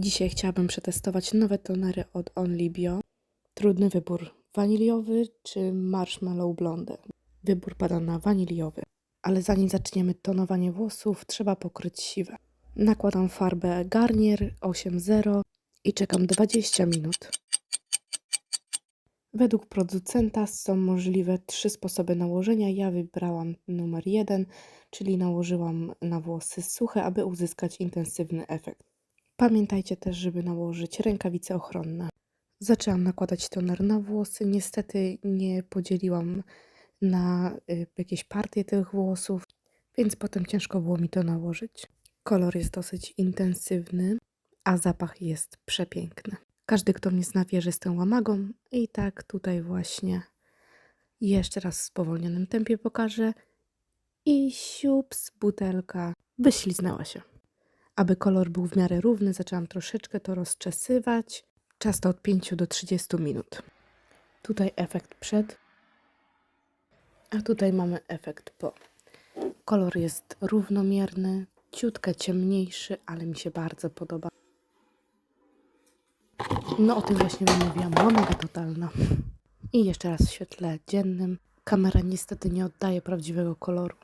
Dzisiaj chciałabym przetestować nowe tonery od Only Bio. Trudny wybór, waniliowy czy marshmallow blonde. Wybór pada na waniliowy. Ale zanim zaczniemy tonowanie włosów, trzeba pokryć siwe. Nakładam farbę Garnier 8.0 i czekam 20 minut. Według producenta są możliwe trzy sposoby nałożenia. Ja wybrałam numer jeden, czyli nałożyłam na włosy suche, aby uzyskać intensywny efekt. Pamiętajcie też, żeby nałożyć rękawice ochronne. Zaczęłam nakładać toner na włosy. Niestety nie podzieliłam na y, jakieś partie tych włosów, więc potem ciężko było mi to nałożyć. Kolor jest dosyć intensywny, a zapach jest przepiękny. Każdy, kto mnie zna, wie, że jestem łamagą i tak tutaj właśnie jeszcze raz w spowolnionym tempie pokażę i siups, butelka wyśliznęła się. Aby kolor był w miarę równy, zaczęłam troszeczkę to rozczesywać. Czas to od 5 do 30 minut. Tutaj efekt przed, a tutaj mamy efekt po. Kolor jest równomierny, ciutkę ciemniejszy, ale mi się bardzo podoba. No o tym właśnie mówiłam, łamaga totalna. I jeszcze raz w świetle dziennym. Kamera niestety nie oddaje prawdziwego koloru.